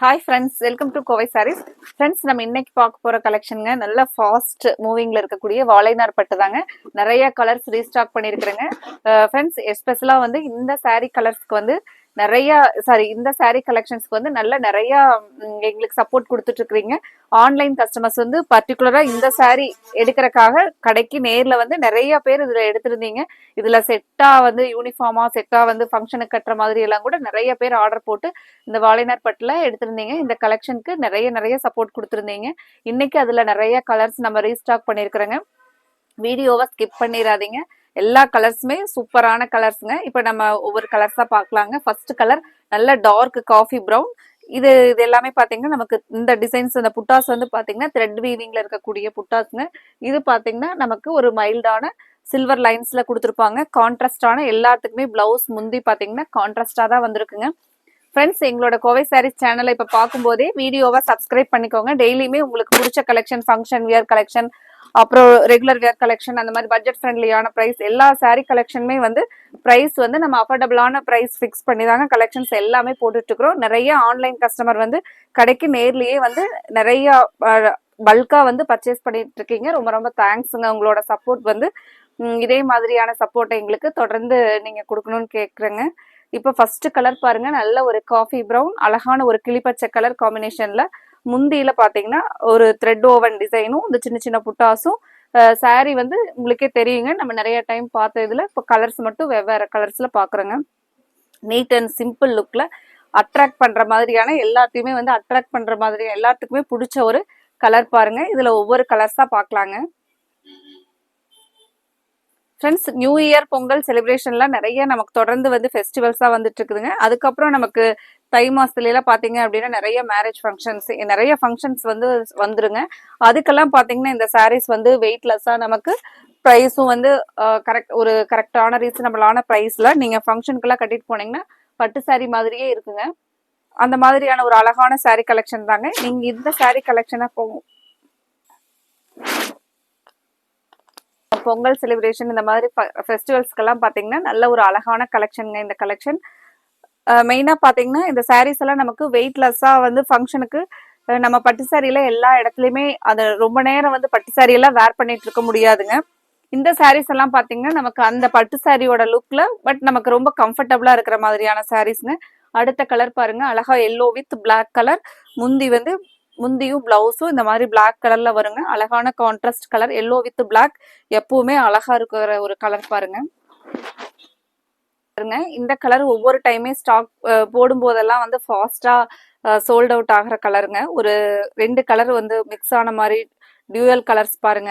Hi friends welcome to Kovai Sarees friends நம்ம இன்னைக்கு பார்க்க போற கலெக்ஷனுங்க நல்ல ஃபாஸ்ட் மூவிங்ல இருக்கக்கூடிய வாழைநார் பட்டு தாங்க. நிறைய கலர்ஸ் ரீஸ்டாக் பண்ணியிருக்கிறேங்க ஃப்ரெண்ட்ஸ் எஸ்பெஷலா வந்து இந்த சாரீ கலர்ஸ்க்கு வந்து நிறைய சாரி இந்த saree கலெக்ஷன்ஸ்க்கு வந்து நல்ல நிறைய எங்களுக்கு சப்போர்ட் கொடுத்துட்டு இருக்கிறீங்க ஆன்லைன் கஸ்டமர்ஸ் வந்து பர்டிகுலரா இந்த saree எடுக்கிறக்காக கடைக்கு நேர்ல வந்து நிறைய பேர் இதுல எடுத்திருந்தீங்க. இதுல செட்டா வந்து யூனிஃபார்மா செட்டா வந்து ஃபங்க்ஷனுக்கு கட்டுற மாதிரி எல்லாம் கூட நிறைய பேர் ஆர்டர் போட்டு இந்த வாழைநார் பட்டில் எடுத்திருந்தீங்க. இந்த கலெக்ஷனுக்கு நிறைய நிறைய சப்போர்ட் கொடுத்துருந்தீங்க. இன்னைக்கு அதுல நிறைய கலர்ஸ் நம்ம ரீஸ்டாக் பண்ணியிருக்கிறோங்க. வீடியோவை ஸ்கிப் பண்ணிடாதீங்க. எல்லா கலர்ஸுமே சூப்பரான கலர்ஸுங்க இப்போ நம்ம ஒவ்வொரு கலர்ஸாக பார்க்கலாங்க ஃபர்ஸ்ட் கலர் நல்ல டார்க் காஃபி ப்ரௌன் இது இது எல்லாமே பார்த்தீங்கன்னா நமக்கு இந்த டிசைன்ஸ் இந்த புட்டாஸ் வந்து பார்த்தீங்கன்னா த்ரெட் வீவிங்கில் இருக்கக்கூடிய புட்டாஸ்ங்க. இது பார்த்தீங்கன்னா நமக்கு ஒரு மைல்டான சில்வர் லைன்ஸில் கொடுத்துருப்பாங்க. கான்ட்ராஸ்டான எல்லாத்துக்குமே ப்ளவுஸ் முந்தி பார்த்தீங்கன்னா கான்ட்ராஸ்டாக தான் வந்திருக்குங்க. ஃப்ரெண்ட்ஸ் எங்களோட கோவை சாரீஸ் சேனலை இப்போ பார்க்கும்போதே வீடியோவை சப்ஸ்கிரைப் பண்ணிக்கோங்க. டெய்லியுமே உங்களுக்கு பிடிச்ச கலெக்ஷன் ஃபங்க்ஷன் வியர் கலெக்ஷன் அப்புறம் ரெகுலர் வேர் கலெக்ஷன் அந்த மாதிரி பட்ஜெட் ஃப்ரெண்ட்லியான ப்ரைஸ் எல்லா சாரீ கலெக்ஷனுமே வந்து ப்ரைஸ் வந்து நம்ம அஃபோர்டபுளான ப்ரைஸ் ஃபிக்ஸ் பண்ணி தாங்க கலெக்ஷன்ஸ் எல்லாமே போட்டுட்ருக்குறோம் நிறைய ஆன்லைன் கஸ்டமர் வந்து கடைக்கு நேர்லேயே வந்து நிறைய பல்காக வந்து பர்ச்சேஸ் பண்ணிட்டு இருக்கீங்க ரொம்ப ரொம்ப தேங்க்ஸுங்க உங்களோட சப்போர்ட் வந்து இதே மாதிரியான சப்போர்ட்டை எங்களுக்கு தொடர்ந்து நீங்கள் கொடுக்கணும்னு கேட்குறேங்க இப்போ ஃபர்ஸ்ட் கலர் பாருங்க. நல்ல ஒரு காஃபி ப்ரௌன் அழகான ஒரு கிளிப்பச்சை கலர் காம்பினேஷனில் முந்தியில பார்த்தீங்கன்னா ஒரு த்ரெட் ஓவன் டிசைனும் இந்த சின்ன சின்ன புட்டாஸும் saree வந்து உங்களுக்கே தெரியுங்க. நம்ம நிறைய டைம் பார்த்த இதில் இப்போ கலர்ஸ் மட்டும் வெவ்வேறு கலர்ஸில் பார்க்குறோங்க நீட் அண்ட் சிம்பிள் லுக்கில் அட்ராக்ட் பண்ணுற மாதிரியான எல்லாத்தையுமே வந்து அட்ராக்ட் பண்ணுற மாதிரி எல்லாத்துக்குமே பிடிச்ச ஒரு கலர் பாருங்க. இதில் ஒவ்வொரு கலர்ஸாக பார்க்கலாங்க ஃப்ரெண்ட்ஸ் நியூ இயர் பொங்கல் செலிப்ரேஷன்லாம் நிறைய நமக்கு தொடர்ந்து வந்து ஃபெஸ்டிவல்ஸாக வந்துட்டு இருக்குதுங்க அதுக்கப்புறம் நமக்கு தை மாசத்துல எல்லாம் அப்படின்னா நிறைய மேரேஜ் ஃபங்க்ஷன்ஸ் நிறைய ஃபங்க்ஷன்ஸ் வந்து வந்துருங்க. அதுக்கெல்லாம் பார்த்தீங்கன்னா இந்த சாரீஸ் வந்து வெயிட்லெஸ்ஸாக நமக்கு ப்ரைஸும் வந்து கரெக்ட் ஒரு கரெக்டான ரீசனபிளான ப்ரைஸில் நீங்கள் ஃபங்க்ஷனுக்கெல்லாம் கட்டிட்டு போனீங்கன்னா பட்டு சாரீ மாதிரியே இருக்குங்க. அந்த மாதிரியான ஒரு அழகான சாரீ கலெக்ஷன் தாங்க. நீங்கள் இந்த சாரீ கலெக்ஷனாக போகும் பொங்கல் செலிப்ரேஷன் இந்த மாதிரி ஃபெஸ்டிவல்ஸ்க்கெல்லாம் பார்த்தீங்கன்னா நல்ல ஒரு அழகான கலெக்ஷனுங்க இந்த கலெக்ஷன் மெயினாக பார்த்தீங்கன்னா இந்த சாரீஸ் எல்லாம் நமக்கு வெயிட்லெஸ்ஸாக வந்து ஃபங்க்ஷனுக்கு நம்ம பட்டு சாரியில் எல்லா இடத்துலையுமே அதை ரொம்ப நேரம் வந்து பட்டு சாரியெல்லாம் எல்லாம் வேர் பண்ணிட்டு இருக்க முடியாதுங்க. இந்த சாரீஸ் எல்லாம் பார்த்தீங்கன்னா நமக்கு அந்த பட்டு சாரியோட லுக்கில் பட் நமக்கு ரொம்ப கம்ஃபர்டபுளாக இருக்கிற மாதிரியான சாரீஸ்ங்க அடுத்த கலர் பாருங்க அழகா எல்லோ வித் பிளாக் கலர் முந்தி வந்து முந்தியும் பிளவுஸும் இந்த மாதிரி பிளாக் கலர்ல வருங்க. அழகான contrast colour yellow with black எப்பவுமே அழகா இருக்கிற ஒரு கலர் பாருங்க. பாருங்க இந்த கலர் ஒவ்வொரு டைமே ஸ்டாக் போடும் போதெல்லாம் வந்து ஃபாஸ்டா சோல்ட் அவுட் ஆகிற கலருங்க ஒரு ரெண்டு கலர் வந்து மிக்ஸ் ஆன மாதிரி டியூயல் கலர்ஸ் பாருங்க.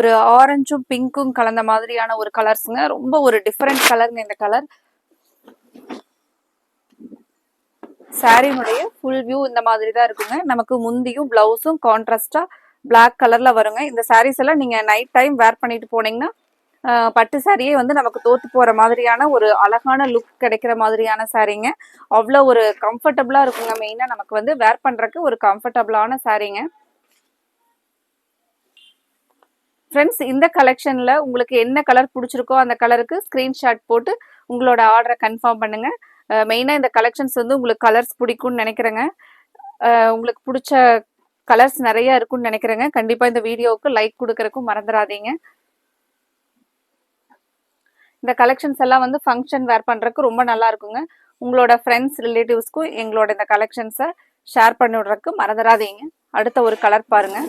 ஒரு ஆரஞ்சும் பிங்க்கும் கலந்த மாதிரியான ஒரு கலர்ஸுங்க ரொம்ப ஒரு டிஃப்ரெண்ட் கலருங்க இந்த கலர் சாரியினுடைய ஃபுல் வியூ இந்த மாதிரி தான் இருக்குங்க. நமக்கு முந்தியும் பிளவுஸும் கான்ட்ராஸ்டா பிளாக் கலர்ல வருங்க. இந்த சாரீஸ் எல்லாம் நீங்க நைட் டைம் வேர் பண்ணிட்டு போனீங்கன்னா பட்டு சாரியே வந்து நமக்கு தோத்து போற மாதிரியான ஒரு அழகான லுக் கிடைக்கிற மாதிரியான சாரீங்க அவ்வளோ ஒரு கம்ஃபர்டபுளா இருக்குங்க. மெயினா நமக்கு வந்து வேர் பண்றதுக்கு ஒரு கம்ஃபர்டபுளான சாரீங்க ஃப்ரெண்ட்ஸ் இந்த கலெக்ஷனில் உங்களுக்கு என்ன கலர் பிடிச்சிருக்கோ அந்த கலருக்கு ஸ்க்ரீன்ஷாட் போட்டு உங்களோட ஆர்டரை கன்ஃபார்ம் பண்ணுங்கள் மெயினாக இந்த கலெக்ஷன்ஸ் வந்து உங்களுக்கு கலர்ஸ் பிடிக்கும்னு நினைக்கிறேங்க. உங்களுக்கு பிடிச்ச கலர்ஸ் நிறைய இருக்கும்னு நினைக்கிறேங்க. கண்டிப்பாக இந்த வீடியோவுக்கு லைக் கொடுக்கறக்கும் மறந்துடாதீங்க. இந்த கலெக்ஷன்ஸ் எல்லாம் வந்து ஃபங்க்ஷன் வேர் பண்ணுறதுக்கு ரொம்ப நல்லா இருக்குங்க. உங்களோட ஃப்ரெண்ட்ஸ் ரிலேட்டிவ்ஸ்க்கும் எங்களோட இந்த கலெக்ஷன்ஸை ஷேர் பண்ணி விடுறதுக்கு மறந்துடாதீங்க. அடுத்த ஒரு கலர் பாருங்க.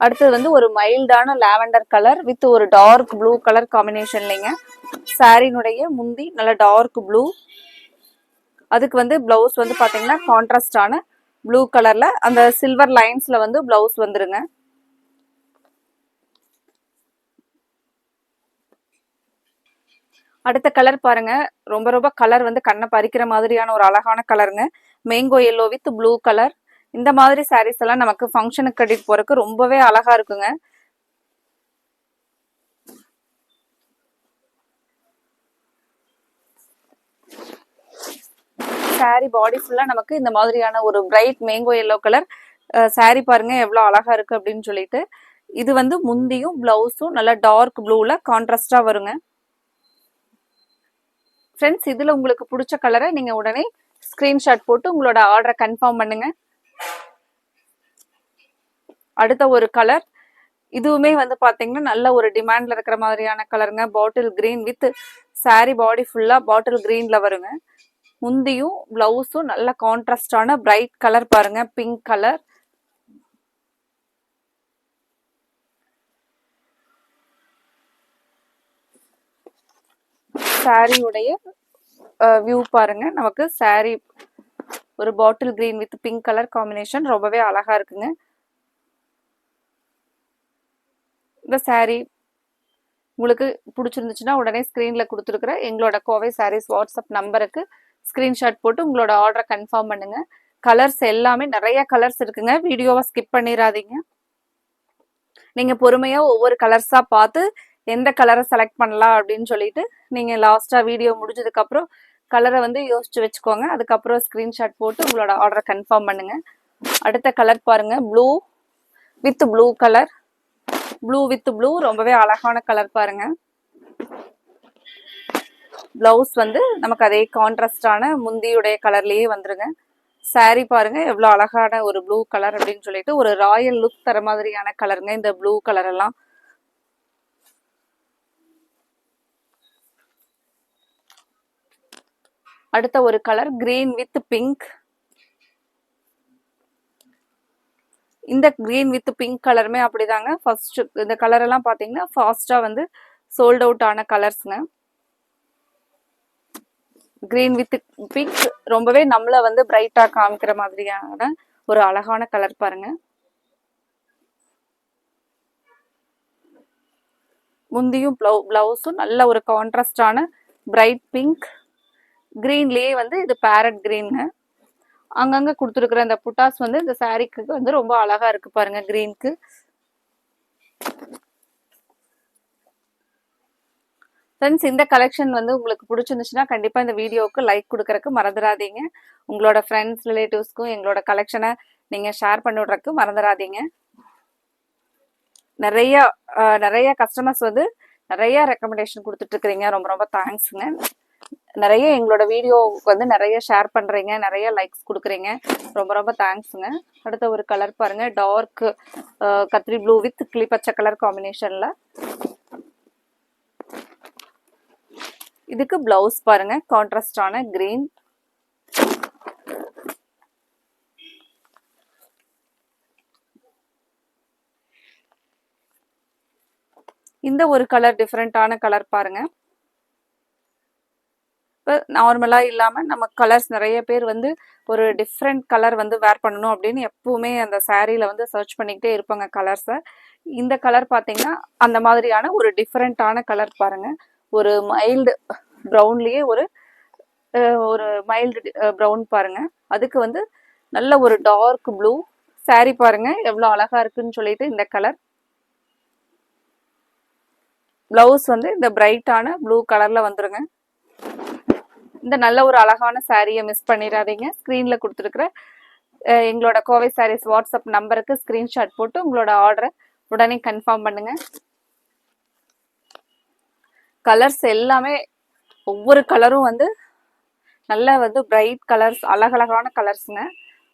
அடுத்தது வந்து ஒரு மைல்டான லாவெண்டர் கலர் வித் ஒரு டார்க் ப்ளூ கலர் காம்பினேஷன்லைங்க சாரினுடைய முந்தி நல்ல டார்க் ப்ளூ. அதுக்கு வந்து பிளவுஸ் வந்து பார்த்தீங்கன்னா கான்ட்ராஸ்டான ப்ளூ கலரில் அந்த சில்வர் லைன்ஸில் வந்து பிளவுஸ் வந்துருங்க. அடுத்த கலர் பாருங்க. ரொம்ப ரொம்ப கலர் வந்து கண்ணை பறிக்கிற மாதிரியான ஒரு அழகான கலருங்க. Mango yellow with blue colour இந்த மாதிரி சாரீஸ் எல்லாம் நமக்கு ஃபங்க்ஷனுக்கு கட்டிட்டு போறதுக்கு ரொம்பவே அழகா இருக்குங்க. சாரி பாடி ஃபுல்லா நமக்கு இந்த மாதிரியான ஒரு bright mango yellow colour sari பாருங்க எவ்வளவு அழகா இருக்கு அப்படின்னு சொல்லிட்டு. இது வந்து முந்தியும் பிளவுஸும் நல்லா டார்க் ப்ளூல கான்ட்ராஸ்டா வருங்க. ஃப்ரெண்ட்ஸ் இதுல உங்களுக்கு பிடிச்ச கலரை நீங்க உடனே ஸ்கிரீன்ஷாட் போட்டு உங்களோட ஆர்டரை கன்ஃபார்ம் பண்ணுங்க. அடுத்த ஒரு கலர் இதுவுமே வந்து பார்த்தீங்கன்னா நல்ல ஒரு டிமாண்ட்ல இருக்கிற மாதிரியான கலருங்க bottle green with sari body ஃபுல்லா பாட்டில் கிரீன்ல வருங்க. முந்தியும் ப்ளவுஸும் நல்ல கான்ட்ராஸ்டான பிரைட் கலர் பாருங்க. பிங்க் கலர் சாரியுடைய வியூ பாருங்க. நமக்கு சாரி ஒரு bottle green with pink colour combination ரொம்பவே அழகா இருக்குங்க. இந்த சாரீ உங்களுக்கு பிடிச்சிருந்துச்சுன்னா உடனே ஸ்க்ரீனில் கொடுத்துருக்குற எங்களோட கோவை சாரீஸ் வாட்ஸ்அப் நம்பருக்கு ஸ்க்ரீன்ஷாட் போட்டு உங்களோட ஆர்டரை கன்ஃபார்ம் பண்ணுங்க. கலர்ஸ் எல்லாமே நிறைய கலர்ஸ் இருக்குங்க. வீடியோவை ஸ்கிப் பண்ணிடாதீங்க. நீங்கள் பொறுமையாக ஒவ்வொரு கலர்ஸாக பார்த்து எந்த கலரை செலக்ட் பண்ணலாம் அப்படின்னு சொல்லிட்டு நீங்கள் லாஸ்ட்டாக வீடியோ முடிஞ்சதுக்கு அப்புறம் கலரை வந்து யோசிச்சு வச்சுக்கோங்க. அதுக்கப்புறம் ஸ்க்ரீன்ஷாட் போட்டு உங்களோட ஆர்டரை கன்ஃபார்ம் பண்ணுங்க. அடுத்த கலர் பாருங்க. Blue with blue colour blue with blue ரொம்பவே அழகான கலர் பாருங்க. பிளவுஸ் வந்து நமக்கு அதே கான்ட்ராஸ்டான முந்தியுடைய கலர்லயே வந்துருங்க. சாரி பாருங்க. எவ்வளோ அழகான ஒரு ப்ளூ கலர் அப்படின்னு சொல்லிட்டு ஒரு ராயல் லுக் தர மாதிரியான கலருங்க இந்த ப்ளூ கலர் எல்லாம். அடுத்த ஒரு கலர் கிரீன் வித் பிங்க் இந்த கிரீன் வித் பிங்க் கலருமே அப்படிதாங்க. ஃபர்ஸ்ட் இந்த கலர் எல்லாம் பாத்தீங்கன்னா ஃபாஸ்டா வந்து சோல்ட் அவுட் ஆன கலர்ஸ்ங்க கிரீன் வித் பிங்க் ரொம்பவே நம்மள வந்து பிரைட்டா காமிக்கிற மாதிரியான ஒரு அழகான கலர் பாருங்க. முந்தியும் ப்ளவு பிளவுஸும் நல்ல ஒரு கான்ட்ராஸ்டான பிரைட் பிங்க் க்ரீன்லேயே வந்து இது பேரட் கிரீனுங்க அங்கங்க கொடுத்துருக்குற அந்த புட்டாஸ் வந்து இந்த சாரீக்கு வந்து ரொம்ப அழகா இருக்கு பாருங்க கிரீனுக்கு ஃப்ரெண்ட்ஸ் இந்த கலெக்ஷன் வந்து உங்களுக்கு பிடிச்சிருந்துச்சுன்னா கண்டிப்பா இந்த வீடியோவுக்கு லைக் கொடுக்கறக்கு மறந்துடாதீங்க உங்களோட ஃப்ரெண்ட்ஸ் ரிலேட்டிவ்ஸ்க்கும் எங்களோட கலெக்ஷனை நீங்க ஷேர் பண்ணி விட்றக்கு மறந்துடாதீங்க நிறைய நிறைய கஸ்டமர்ஸ் வந்து நிறைய ரெக்கமெண்டேஷன் கொடுத்துட்டு இருக்கிறீங்க. ரொம்ப ரொம்ப தேங்க்ஸுங்க நிறைய எங்களோட வீடியோவுக்கு வந்து நிறைய ஷேர் பண்ணுறீங்க நிறைய லைக்ஸ் கொடுக்குறீங்க. ரொம்ப ரொம்ப தேங்க்ஸுங்க அடுத்த ஒரு கலர் பாருங்கள் டார்க் கத்திரி ப்ளூ வித் கிளி பச்சை கலர் காம்பினேஷனில் இதுக்கு பிளவுஸ் பாருங்க. கான்ட்ராஸ்டான கிரீன் இந்த ஒரு கலர் டிஃப்ரெண்ட்டான கலர் பாருங்க. இப்போ நார்மலாக இல்லாமல் நம்ம கலர்ஸ் நிறைய பேர் வந்து ஒரு டிஃப்ரெண்ட் கலர் வந்து வேர் பண்ணணும் அப்படின்னு எப்பவுமே அந்த சாரியில் வந்து சர்ச் பண்ணிக்கிட்டே இருப்பாங்க கலர்ஸை இந்த கலர் பார்த்தீங்கன்னா அந்த மாதிரியான ஒரு டிஃப்ரெண்ட்டான கலர் பாருங்க. ஒரு மைல்டு ப்ரௌன்லேயே ஒரு ஒரு மைல்டு ப்ரௌன் பாருங்க. அதுக்கு வந்து நல்ல ஒரு டார்க் ப்ளூ சாரி பாருங்க. எவ்வளோ அழகாக இருக்குன்னு சொல்லிட்டு இந்த கலர் பிளவுஸ் வந்து இந்த பிரைட்டான ப்ளூ கலரில் வந்துருங்க. இந்த நல்ல ஒரு அழகான சாரியை மிஸ் பண்ணிடாதீங்க. ஸ்க்ரீனில் கொடுத்துருக்குற எங்களோட கோவை சாரீஸ் வாட்ஸ்அப் நம்பருக்கு ஸ்க்ரீன்ஷாட் போட்டு உங்களோட ஆர்டரை உடனே கன்ஃபார்ம் பண்ணுங்க. கலர்ஸ் எல்லாமே ஒவ்வொரு கலரும் வந்து நல்ல வந்து பிரைட் கலர்ஸ் அழகழகான கலர்ஸுங்க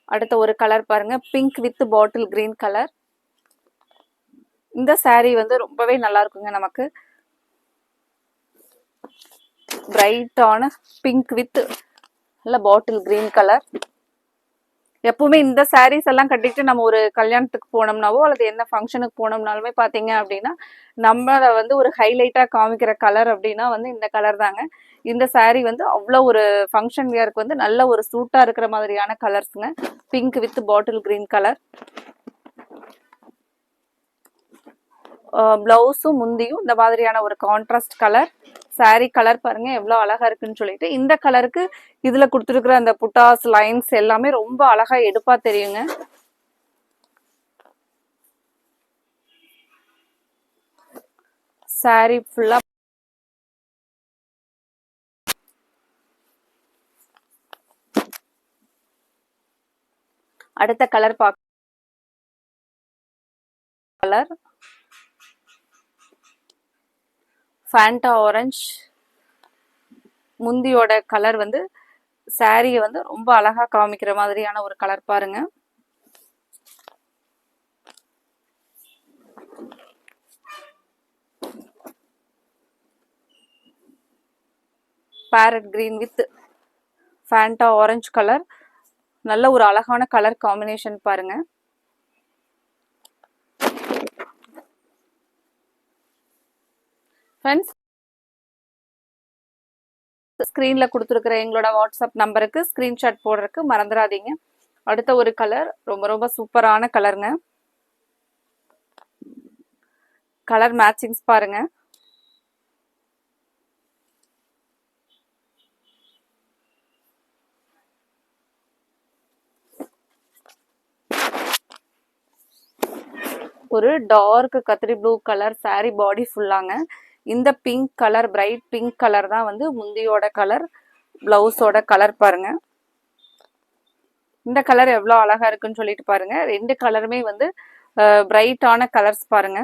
அடுத்த ஒரு கலர் பாருங்க pink with bottle green colour இந்த saree வந்து ரொம்பவே நல்லா இருக்குங்க நமக்கு. பிரைட்டான பிங்க் வித் நல்ல பாட்டில் கிரீன் கலர். எப்பவுமே இந்த சாரீஸ் எல்லாம் கட்டிட்டு நம்ம ஒரு கல்யாணத்துக்கு போனோம்னாவோ அல்லது என்ன ஃபங்க்ஷனுக்கு போனோம்னாலுமே பார்த்தீங்க அப்படின்னா நம்மளை வந்து ஒரு ஹைலைட்டாக காமிக்கிற கலர் அப்படின்னா வந்து இந்த கலர் தாங்க. இந்த சாரீ வந்து அவ்வளோ ஒரு ஃபங்க்ஷன் வியருக்கு வந்து நல்ல ஒரு சூட்டாக இருக்கிற மாதிரியான கலர்ஸுங்க pink with bottle green colour பிளவுஸும் முந்தியும் இந்த மாதிரியான ஒரு கான்ட்ராஸ்ட் கலர் சாரி கலர் பாருங்க எவ்வளோ அழகா இருக்குன்னு சொல்லிட்டு இந்த கலருக்கு இதுல கொடுத்துருக்குற அந்த புட்டாஸ் லைன்ஸ் எல்லாமே ரொம்ப அழகா எடுப்பா தெரியுங்க. சாரி ஃபுல்லா அடுத்த கலர் பார்க்க கலர் ஃபேண்டா ஆரஞ்ச் முந்தியோட கலர் வந்து சாரியை வந்து ரொம்ப அழகா காமிக்கிற மாதிரியான ஒரு கலர் பாருங்க. Parrot green with Fanta orange colour நல்ல ஒரு அழகான கலர் காம்பினேஷன் பாருங்க. ஃப்ரெண்ட்ஸ் ஸ்க்ரீனில் கொடுத்துருக்குற எங்களோட வாட்ஸ்அப் நம்பருக்கு ஸ்க்ரீன்ஷாட் போடுறதுக்கு மறந்துடாதீங்க. அடுத்த ஒரு கலர் ரொம்ப ரொம்ப சூப்பரான கலருங்க கலர் மேட்சிங்ஸ் பாருங்க. ஒரு டார்க் கத்திரி ப்ளூ கலர் சாரி பாடி ஃபுல்லாங்க இந்த pink colour bright pink colour தான் வந்து முந்தியோட கலர் பிளவுஸோட கலர் பாருங்க. இந்த கலர் எவ்வளோ அழகா இருக்குன்னு சொல்லிட்டு பாருங்க. ரெண்டு கலருமே வந்து பிரைட்டான கலர்ஸ் பாருங்க.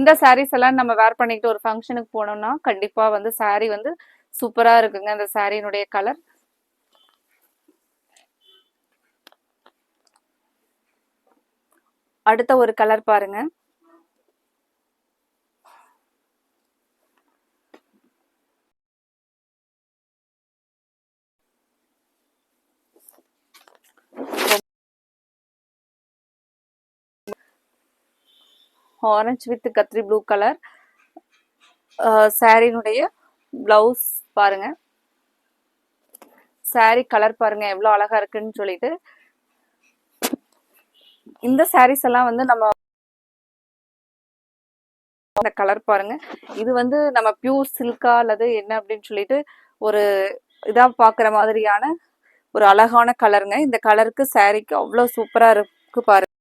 இந்த சாரீஸ் எல்லாம் நம்ம வேர் பண்ணிக்கிட்டு ஒரு ஃபங்க்ஷனுக்கு போனோம்னா கண்டிப்பா வந்து saree வந்து சூப்பரா இருக்குங்க இந்த சாரியினுடைய கலர் அடுத்த ஒரு கலர் பாருங்க. ஆரஞ்சு வித் கத்ரி ப்ளூ கலர் சாரினுடைய பிளவுஸ் பாருங்க. சாரி கலர் பாருங்க எவ்வளோ அழகா இருக்குன்னு சொல்லிட்டு. இந்த சாரீஸ் எல்லாம் வந்து நம்ம அந்த கலர் பாருங்க. இது வந்து நம்ம பியூர் சில்கா அல்லது என்ன அப்படின்னு சொல்லிட்டு ஒரு இதாக பார்க்குற மாதிரியான ஒரு அழகான கலருங்க இந்த கலருக்கு சாரீக்கு அவ்வளோ சூப்பராக இருக்கு பாருங்க.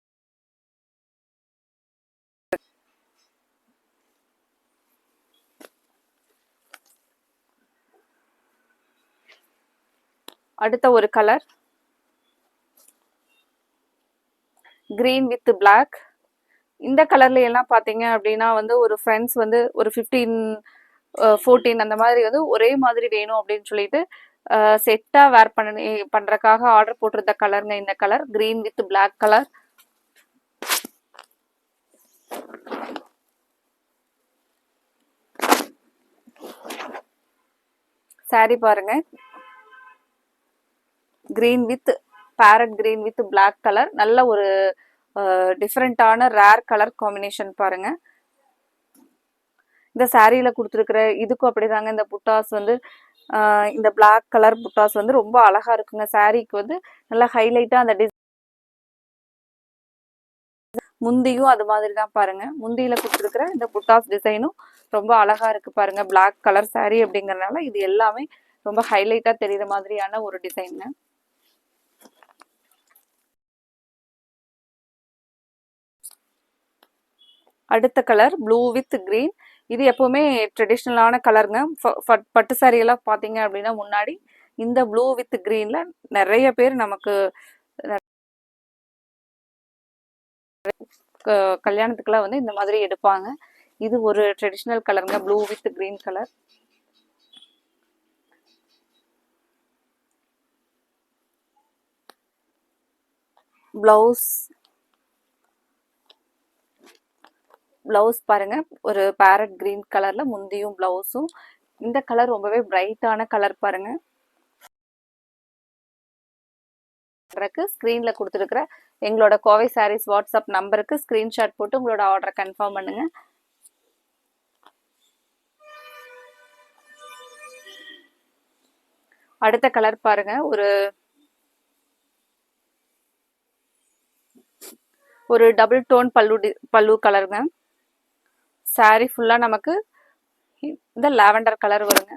அடுத்த ஒரு கலர் கிரீன் வித் பிளாக் இந்த கலர்ல எல்லாம் பார்த்தீங்க அப்படின்னா வந்து ஒரு ஃப்ரெண்ட்ஸ் வந்து ஒரு ஃபிஃப்டீன் ஃபோர்டீன் அந்த மாதிரி வந்து ஒரே மாதிரி வேணும் அப்படின்னு சொல்லிட்டு செட்டாக வேர் பண்ணி பண்றதுக்காக ஆர்டர் போட்டிருந்த கலருங்க இந்த colour green with black colour sari பாருங்க. Green with parrot green with black colour நல்ல ஒரு டிஃப்ரெண்ட்டான ரேர் கலர் காம்பினேஷன் பாருங்க. இந்த சாரியில் கொடுத்துருக்குற இதுக்கும் அப்படிதாங்க. இந்த புட்டாஸ் வந்து இந்த பிளாக் கலர் புட்டாஸ் வந்து ரொம்ப அழகாக இருக்குங்க. சாரீக்கு வந்து நல்லா ஹைலைட்டாக அந்த டிஸ் முந்தியும் அது மாதிரி தான் பாருங்க. முந்தியில கொடுத்துருக்குற இந்த புட்டாஸ் டிசைனும் ரொம்ப அழகா இருக்கு பாருங்க. பிளாக் கலர் சாரீ அப்படிங்கறதுனால இது எல்லாமே ரொம்ப ஹைலைட்டா தெரியுற மாதிரியான ஒரு டிசைனுங்க அடுத்த கலர் ப்ளூ வித் க்ரீன் இது எப்போவுமே ட்ரெடிஷ்னலான கலருங்க பட்டு சாரியெல்லாம் எல்லாம் பார்த்தீங்க அப்படின்னா முன்னாடி இந்த ப்ளூ வித் க்ரீனில் நிறைய பேர் நமக்கு க- வந்து இந்த மாதிரி எடுப்பாங்க. இது ஒரு ட்ரெடிஷ்னல் கலருங்க blue with green colour blouse blouse பாருங்க. ஒரு பேரட் கிரீன் கலர்ல முந்தியும் ப்ளவுஸும் இந்த கலர் ரொம்பவே பிரைட்டான கலர் பாருங்க. ஸ்க்ரீனில் கொடுத்துருக்குற எங்களோட கோவை சாரீஸ் வாட்ஸ்அப் நம்பருக்கு ஸ்கிரீன்ஷாட் போட்டு உங்களோட ஆர்டரை கன்ஃபார்ம் பண்ணுங்க. அடுத்த கலர் பாருங்க. ஒரு ஒரு டபுள் டோன் பல்லு டி- பல்லு கலருங்க saree ஃபுல்லாக நமக்கு இந்த லாவெண்டர் கலர் வருங்க.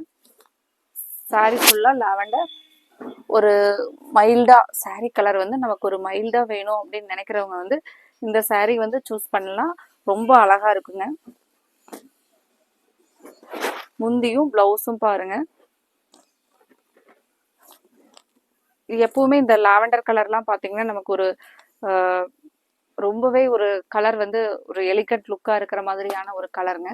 Saree ஃபுல்லாக லாவெண்டர் ஒரு மைல்டாக saree கலர் வந்து நமக்கு ஒரு மைல்டாக வேணும் அப்படின்னு நினைக்கிறவங்க வந்து இந்த saree வந்து சூஸ் பண்ணலாம். ரொம்ப அழகாக இருக்குங்க. முந்தியும் ப்ளவுஸும் பாருங்க. எப்பவுமே இந்த லாவெண்டர் கலர்லாம் பார்த்தீங்கன்னா நமக்கு ஒரு ரொம்பவே ஒரு கலர் வந்து ஒரு எலிகட் லுக்காக இருக்கிற மாதிரியான ஒரு கலருங்க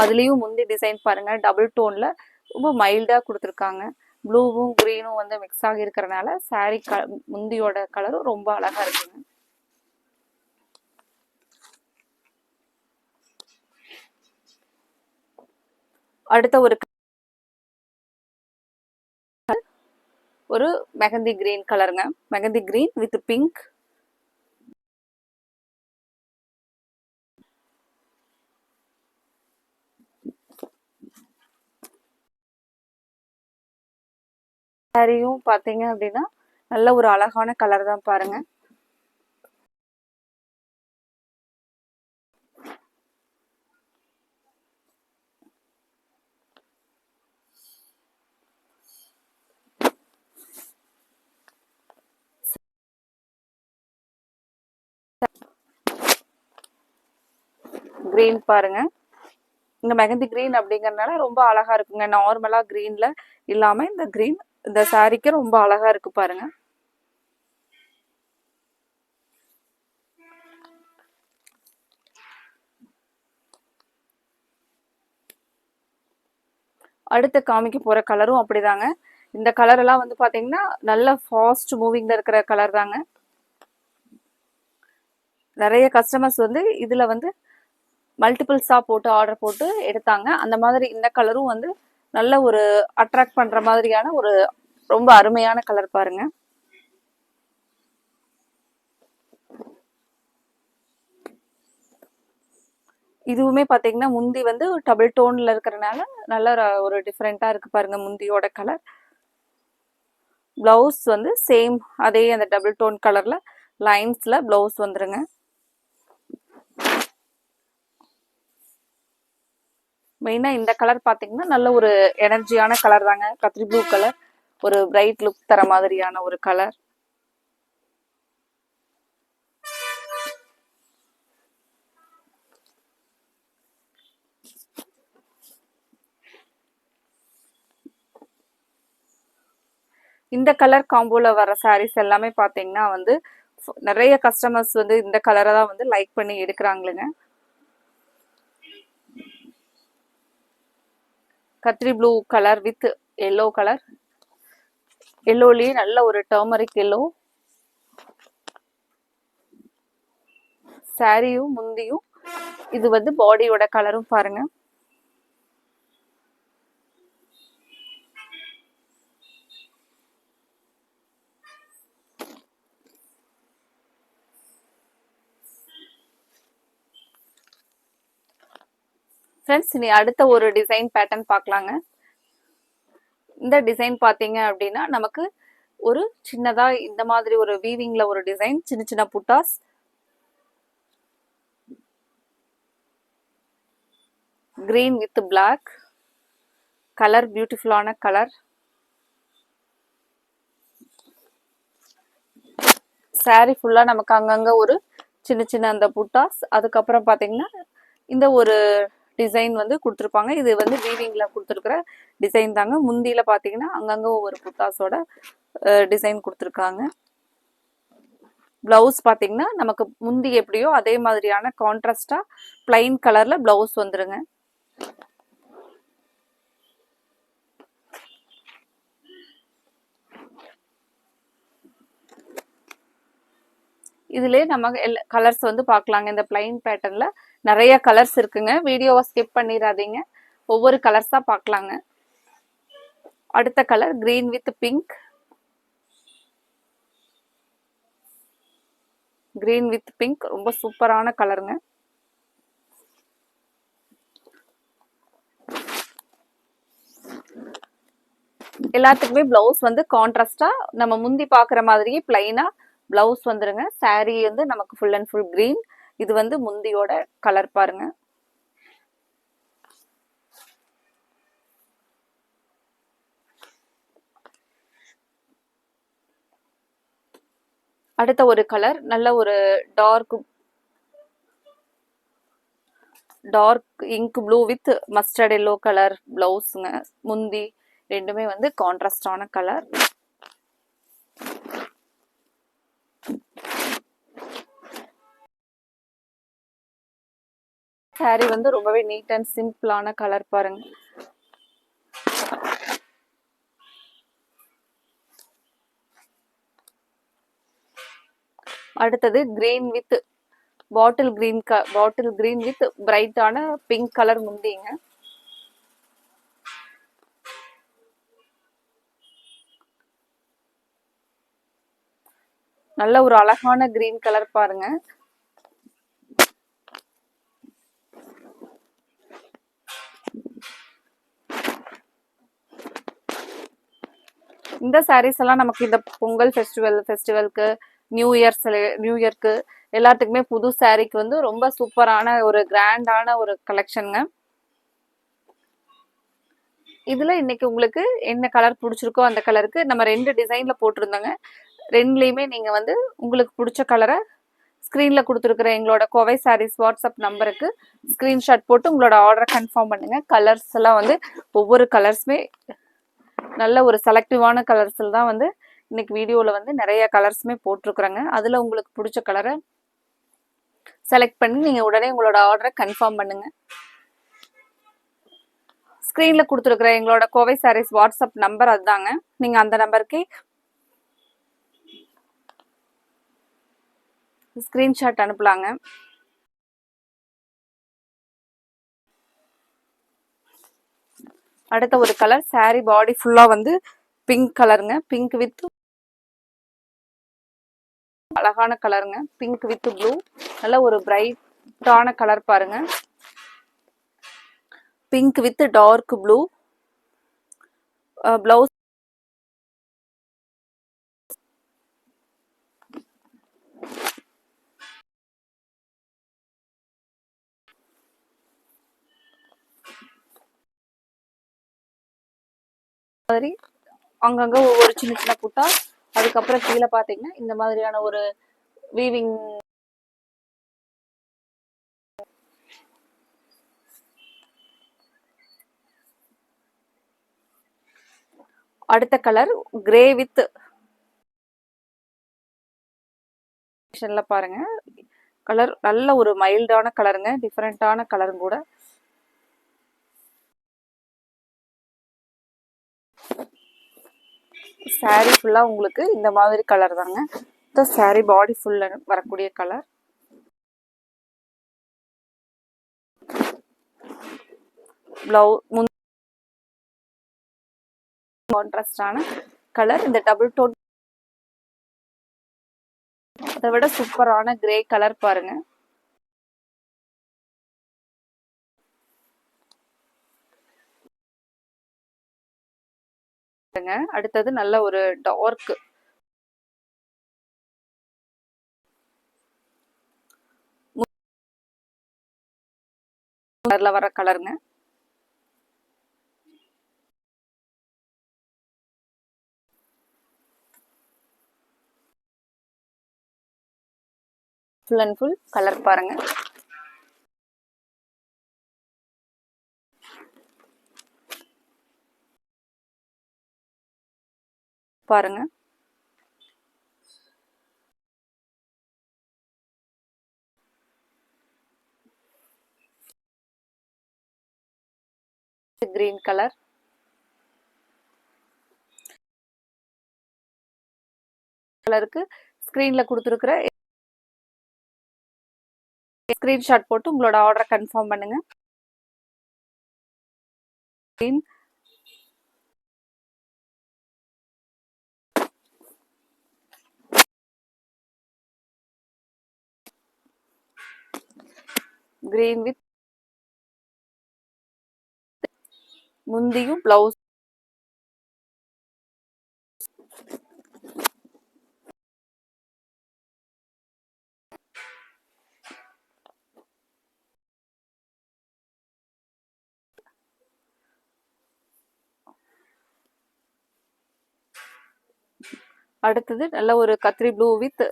அதுலேயும் முந்தி டிசைன் பாருங்க டபுள் டோன்ல ரொம்ப மைல்டாக கொடுத்துருக்காங்க. ப்ளூவும் க்ரீனும் வந்து மிக்ஸ் ஆகி இருக்கிறனால க முந்தியோட கலரும் ரொம்ப அழகா இருக்குங்க. அடுத்த ஒரு ஒரு மெஹந்தி கிரீன் கலருங்க மெஹந்தி கிரீன் வித் பிங்க் சாரியும் பார்த்தீங்க அப்படின்னா நல்ல ஒரு அழகான கலர் தான் பாருங்க. கிரீன் பாருங்க. இந்த மெகந்தி கிரீன் அப்படிங்கறதுனால ரொம்ப அழகா இருக்குங்க. நார்மலா கிரீன்ல இல்லாம இந்த கிரீன் இந்த சாரிக்கு ரொம்ப அழகா இருக்கு பாருங்க. அடுத்து காமிக்க போற கலரும் அப்படிதாங்க. இந்த கலர் எல்லாம் வந்து பாத்தீங்கன்னா நல்ல ஃபாஸ்ட் மூவிங்ல இருக்கிற கலர் தாங்க. நிறைய கஸ்டமர்ஸ் வந்து இதுல வந்து மல்டிபிள்ஸா போட்டு ஆர்டர் போட்டு எடுத்தாங்க. அந்த மாதிரி இந்த கலரும் வந்து நல்ல ஒரு அட்ராக்ட் பண்ற மாதிரியான ஒரு ரொம்ப அருமையான கலர் பாருங்க. இதுவுமே பார்த்தீங்கன்னா முந்தி வந்து டபுள் டோன்ல இருக்கிறனால நல்ல ஒரு- டிஃப்ரெண்ட்டாக இருக்குது இருக்கு பாருங்க முந்தியோட கலர் பிளவுஸ் வந்து சேம் அதே அந்த டபுள் டோன் கலர்ல லைன்ஸ்ல பிளவுஸ் வந்துருங்க. மெயினா இந்த கலர் பாத்தீங்கன்னா நல்ல ஒரு எனர்ஜியான கலர் தாங்க. கத்திரி ப்ளூ கலர் ஒரு பிரைட் லுக் தர மாதிரியான ஒரு கலர் இந்த கலர் காம்போல வர சாரீஸ் எல்லாமே பாத்தீங்கன்னா வந்து நிறைய கஸ்டமர்ஸ் வந்து இந்த கலரை தான் வந்து லைக் பண்ணி எடுக்கிறாங்களுங்க கத்திரி blue colour with yellow colour எல்லோலேயே நல்ல ஒரு டர்மரிக் எல்லோ சாரியும் முந்தியும் இது வந்து பாடியோட கலரும் பாருங்க. ஃப்ரெண்ட்ஸ் இனி அடுத்த ஒரு டிசைன் பேட்டர்ன் பார்க்கலாங்க. இந்த டிசைன் பார்த்தீங்க அப்படின்னா நமக்கு ஒரு சின்னதாக இந்த மாதிரி ஒரு வீவிங்கில் ஒரு டிசைன் சின்ன சின்ன புட்டாஸ். கிரீன் வித் பிளாக் கலர் பியூட்டிஃபுல்லான கலர் சாரி ஃபுல்லாக நமக்கு அங்கங்கே ஒரு சின்ன சின்ன அந்த புட்டாஸ். அதுக்கப்புறம் பார்த்தீங்கன்னா இந்த ஒரு டிசைன் வந்து கொடுத்துருப்பாங்க. இது வந்து வீவிங்கில் கொடுத்துருக்குற டிசைன் தாங்க. முந்தியில் பார்த்தீங்கன்னா அங்கங்கே ஒவ்வொரு புத்தாஸோட டிசைன் கொடுத்துருக்காங்க. ப்ளவுஸ் பார்த்தீங்கன்னா நமக்கு முந்தி எப்படியோ அதே மாதிரியான கான்ட்ராஸ்டாக பிளைன் கலரில் ப்ளவுஸ் வந்துருங்க. இதுலேயே நம்ம கலர்ஸ் வந்து பார்க்கலாங்க இந்த பிளைன் பேட்டர்னில் நிறைய கலர்ஸ் இருக்குங்க. வீடியோவை ஸ்கிப் பண்ணிடாதீங்க ஒவ்வொரு கலர்ஸாக பார்க்கலாங்க அடுத்த colour green with pink green with pink ரொம்ப சூப்பரான கலருங்க எல்லாத்துக்குமே பிளவுஸ் வந்து கான்ட்ராஸ்டா நம்ம முந்தி பாக்குற மாதிரியே பிளைனா பிளவுஸ் வந்துருங்க. Saree வந்து நமக்கு ஃபுல் அண்ட் ஃபுல் கிரீன் இது வந்து முந்தியோட கலர் பாருங்க. அடுத்த ஒரு கலர் நல்ல ஒரு dark dark ink blue with mustard yellow colour பிளவுஸுங்க முந்தி ரெண்டுமே வந்து கான்ட்ராஸ்டான கலர் சாரி வந்து ரொம்பவே நீட் அண்ட் சிம்பிளான கலர் பாருங்க. அடுத்தது கிரீன் வித் பாட்டில் கிரீன் க பாட்டில் கிரீன் வித் பிரைட்டான பிங்க் கலர் முந்திங்க. நல்ல ஒரு அழகான கிரீன் கலர் பாருங்க. இந்த சாரீஸ் எல்லாம் நமக்கு இந்த பொங்கல் ஃபெஸ்டிவல் ஃபெஸ்டிவலுக்கு நியூ இயர் நியூ இயர்க்கு எல்லாத்துக்குமே புது சாரீக்கு வந்து ரொம்ப சூப்பரான ஒரு கிராண்டான ஒரு கலெக்ஷனுங்க இதுல இன்னைக்கு உங்களுக்கு என்ன கலர் பிடிச்சிருக்கோ அந்த கலருக்கு நம்ம ரெண்டு டிசைன்ல போட்டிருந்தோங்க. ரெண்டுலேயுமே நீங்க வந்து உங்களுக்கு பிடிச்ச கலரை ஸ்க்ரீனில் கொடுத்துருக்குற எங்களோட கோவை சாரீஸ் வாட்ஸ்அப் நம்பருக்கு ஸ்க்ரீன்ஷாட் போட்டு உங்களோட ஆர்டரை கன்ஃபார்ம் பண்ணுங்க. கலர்ஸ் எல்லாம் வந்து ஒவ்வொரு கலர்ஸுமே நல்ல ஒரு செலக்டிவான கலர்ஸில் தான் வந்து இன்னைக்கு வீடியோவில் வந்து நிறைய கலர்ஸுமே போட்டிருக்குறாங்க. அதில் உங்களுக்கு பிடிச்ச கலரை செலக்ட் பண்ணி நீங்கள் உடனே உங்களோட ஆர்டரை கன்ஃபார்ம் பண்ணுங்கள் ஸ்க்ரீனில் கொடுத்துருக்குற எங்களோட கோவை சாரீஸ் வாட்ஸ்அப் நம்பர் அதுதாங்க. நீங்கள் அந்த நம்பருக்கு ஸ்க்ரீன்ஷாட் அனுப்பலாங்க. அடுத்த ஒரு கலர் சாரி பாடி ஃபுல்லா வந்து பிங்க் கலருங்க பிங்க் வித் அழகான கலருங்க பிங்க் வித் ப்ளூ நல்ல ஒரு பிரைட்டான கலர் பாருங்க. Pink with dark blue blouse மாதிரி அங்கங்க ஒவ்வொரு சின்ன சின்ன புட்டா அதுக்கப்புறம் கீழே பாத்தீங்கன்னா இந்த மாதிரியான ஒரு வீவிங் அடுத்த கலர் கிரே வித் பாருங்க. கலர் நல்ல ஒரு மைல்டான கலருங்க டிஃப்ரெண்டான கலரும் கூட. Saree ஃபுல்லாக உங்களுக்கு இந்த மாதிரி கலர் தாங்க. இந்த சாரி பாடி ஃபுல்லாக வரக்கூடிய கலர் ப்ளவு முன் கான்ட்ராஸ்டான கலர் இந்த டபுள் டோன் அதை விட சூப்பரான கிரே கலர் காட்டுங்க அடுத்தது நல்ல ஒரு டார்க் கலர்ல வர கலருங்க ஃபுல் அண்ட் ஃபுல் கலர் பாருங்க. பாருங்க. கிரீன் கலர் கலருக்கு ஸ்க்ரீனில் கொடுத்துருக்குற ஸ்க்ரீன்ஷாட் போட்டு உங்களோட ஆர்டரை கன்ஃபார்ம் பண்ணுங்க. கிரீன் வித் முந்தியும் பிளவுஸ் அடுத்தது நல்ல ஒரு கத்திரி ப்ளூ வித்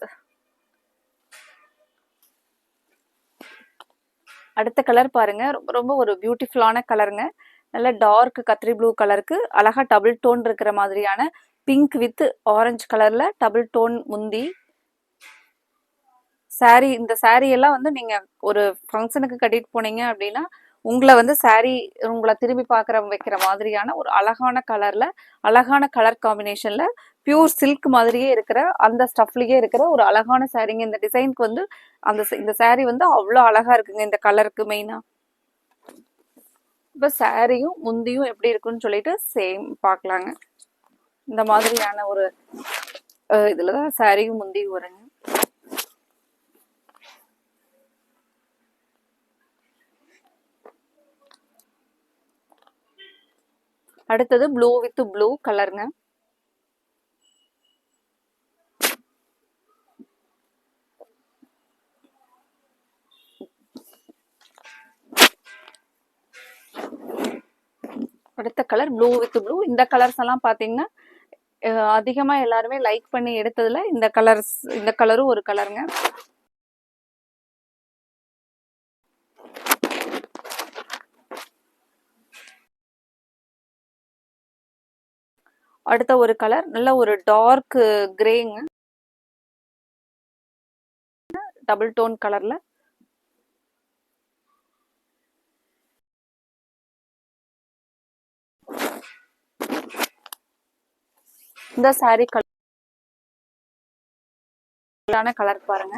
அடுத்த கலர் பாருங்க. ரொம்ப ரொம்ப ஒரு பியூட்டிஃபுல்லான கலருங்க நல்ல டார்க் கத்திரி ப்ளூ கலருக்கு அழகா டபுள் டோன் இருக்கிற மாதிரியான பிங்க் வித் ஆரஞ்சு கலர்ல டபுள் டோன் முந்தி. Saree இந்த saree எல்லாம் வந்து நீங்க ஒரு ஃபங்க்ஷனுக்கு கட்டிட்டு போனீங்க அப்படின்னா உங்களை வந்து saree உங்களை திரும்பி பார்க்குற வைக்கிற மாதிரியான ஒரு அழகான கலரில் அழகான கலர் காம்பினேஷனில் பியூர் சில்க் மாதிரியே இருக்கிற அந்த ஸ்டஃப்லேயே இருக்கிற ஒரு அழகான சாரீங்க இந்த டிசைனுக்கு வந்து அந்த இந்த சாரீ வந்து அவ்வளோ அழகாக இருக்குங்க இந்த கலருக்கு மெயினாக இப்போ சாரியும் முந்தியும் எப்படி இருக்குன்னு சொல்லிட்டு சேம் பார்க்கலாங்க. இந்த மாதிரியான ஒரு இதில் தான் சாரியும் முந்தியும் வருங்க. அடுத்தது ப்ளூ வித் ப்ளூ கலருங்க அடுத்த கலர் ப்ளூ வித் ப்ளூ இந்த கலர்ஸ் எல்லாம் பாத்தீங்கன்னா அதிகமாக அதிகமா எல்லாருமே லைக் பண்ணி எடுத்ததுல இந்த கலர்ஸ் இந்த கலரும் ஒரு கலருங்க அடுத்த ஒரு கலர் நல்ல ஒரு டார்க் கிரேங்க டபுள் டோன் கலர்ல இந்த சாரி கலரான கலர் பாருங்க.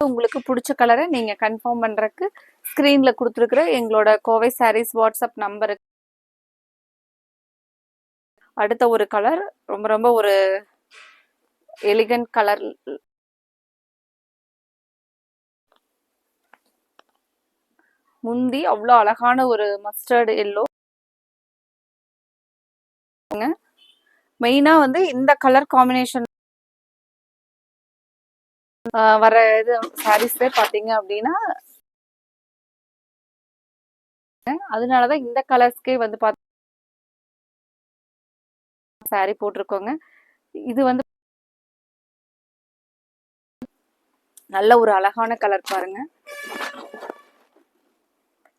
உங்களுக்கு பிடிச்ச கலரை நீங்க கன்ஃபார்ம் பண்ணுறக்கு ஸ்கிரீன்ல கொடுத்துருக்குற எங்களோட கோவை சாரீஸ் வாட்ஸ்அப் நம்பருக்கு அடுத்த ஒரு கலர் ரொம்ப ரொம்ப ஒரு எலிகன்ட் கலர் முந்தி அவ்வளோ அழகான ஒரு மஸ்டர்டு எல்லோ மெயினா வந்து இந்த கலர் காம்பினேஷன் வர இது சாரீஸே பார்த்தீங்க அப்படின்னா அதனாலதான் இந்த கலர்ஸ்க்கே வந்து பார்த்து சாரி போட்டிருக்கோங்க. இது வந்து நல்ல ஒரு அழகான கலர் பாருங்க.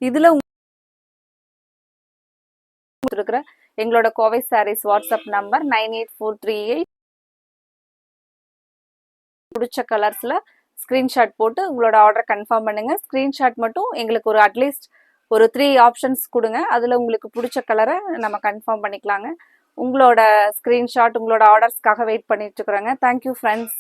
இதுல இருக்கிற எங்களோட Kovai Sarees WhatsApp number nine eight four three eight பிடிச்ச கலர்ஸில் ஸ்க்ரீன்ஷாட் போட்டு உங்களோட ஆர்டர் கன்ஃபார்ம் பண்ணுங்கள் ஸ்க்ரீன்ஷாட் மட்டும் எங்களுக்கு ஒரு அட்லீஸ்ட் ஒரு த்ரீ ஆப்ஷன்ஸ் கொடுங்க. அதில் உங்களுக்கு பிடிச்ச கலரை நம்ம கன்ஃபார்ம் பண்ணிக்கலாங்க. உங்களோட ஸ்க்ரீன்ஷாட் உங்களோட ஆர்டர்ஸ்க்காக வெயிட் பண்ணிட்டு இருக்கிறோங்க. Thank you friends